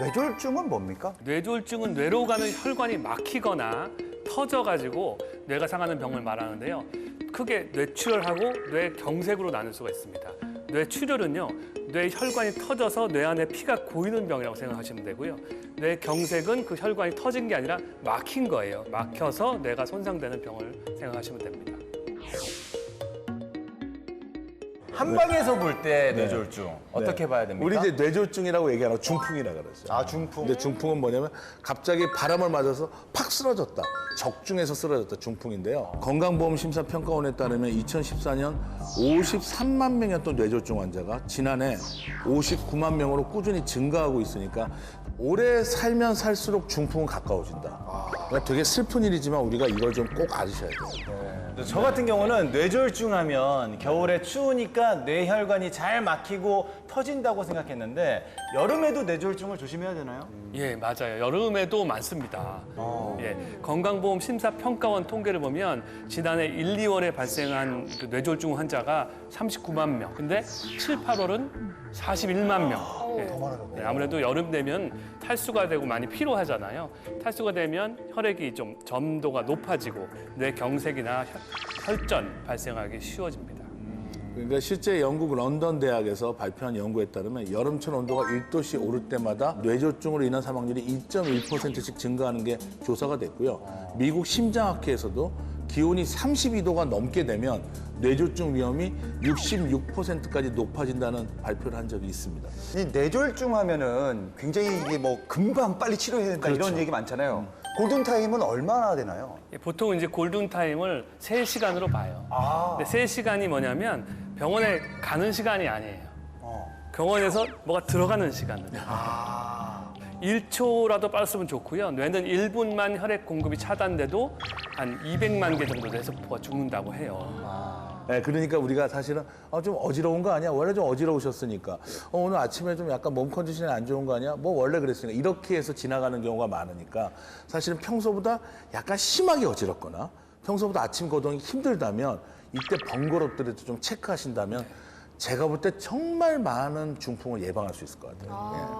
뇌졸중은 뭡니까? 뇌졸중은 뇌로 가는 혈관이 막히거나 터져가지고 뇌가 상하는 병을 말하는데요. 크게 뇌출혈하고 뇌경색으로 나눌 수가 있습니다. 뇌출혈은요, 뇌 혈관이 터져서 뇌 안에 피가 고이는 병이라고 생각하시면 되고요. 뇌경색은 그 혈관이 터진 게 아니라 막힌 거예요. 막혀서 뇌가 손상되는 병을 생각하시면 됩니다. 한방에서 볼 때 뇌졸중 어떻게 봐야 됩니까? 우리 이제 뇌졸중이라고 얘기하는 거 중풍이라 그러죠. 아, 중풍. 근데 중풍은 뭐냐면 갑자기 바람을 맞아서 팍 쓰러졌다. 적중해서 쓰러졌다. 중풍인데요. 건강보험심사평가원에 따르면 2014년 53만 명이었던 뇌졸중 환자가 지난해 59만 명으로 꾸준히 증가하고 있으니까 오래 살면 살수록 중풍은 가까워진다. 그러니까 되게 슬픈 일이지만 우리가 이걸 좀꼭 알으셔야 돼요. 저 같은 경우는 뇌졸중 하면 겨울에 추우니까 뇌혈관이 잘 막히고 터진다고 생각했는데 여름에도 뇌졸중을 조심해야 되나요? 예, 맞아요. 여름에도 많습니다. 예, 건강보험 심사평가원 통계를 보면 지난해 1, 2월에 발생한 그 뇌졸중 환자가 39만 명. 근데 7, 8월은 41만 명. 예. 네, 아무래도 여름 되면 탈수가 되고 많이 피로하잖아요. 탈수가 되면 혈액이 좀 점도가 높아지고 뇌 경색이나 혈- 혈전 발생하기 쉬워집니다. 그러니까 실제 영국 런던 대학에서 발표한 연구에 따르면 여름철 온도가 1도씩 오를 때마다 뇌졸중으로 인한 사망률이 2.1%씩 증가하는 게 조사가 됐고요. 미국 심장학회에서도 기온이 32도가 넘게 되면 뇌졸중 위험이 66%까지 높아진다는 발표를 한 적이 있습니다. 이 뇌졸중 하면은 굉장히 이게 뭐 금방 빨리 치료해야 된다 이런 얘기 많잖아요. 골든 타임은 얼마나 되나요? 예, 보통 이제 골든 타임을 세시간으로 봐요. 아. 근데 세시간이 뭐냐면 병원에 가는 시간이 아니에요. 어. 병원에서 뭐가 들어가는 시간이에요. 아. 1초라도 빠졌으면 좋고요. 뇌는 1분만 혈액 공급이 차단돼도 한 200만 개 정도 뇌세포가 죽는다고 해요. 네, 그러니까 우리가 사실은 아, 좀 어지러운 거 아니야? 원래 좀 어지러우셨으니까. 어, 오늘 아침에 좀 약간 몸 컨디션이 안 좋은 거 아니야? 뭐 원래 그랬으니까. 이렇게 해서 지나가는 경우가 많으니까 사실은 평소보다 약간 심하게 어지럽거나 평소보다 아침 거동이 힘들다면 이때 번거롭더라도 좀 체크하신다면 제가 볼 때 정말 많은 중풍을 예방할 수 있을 것 같아요. 예.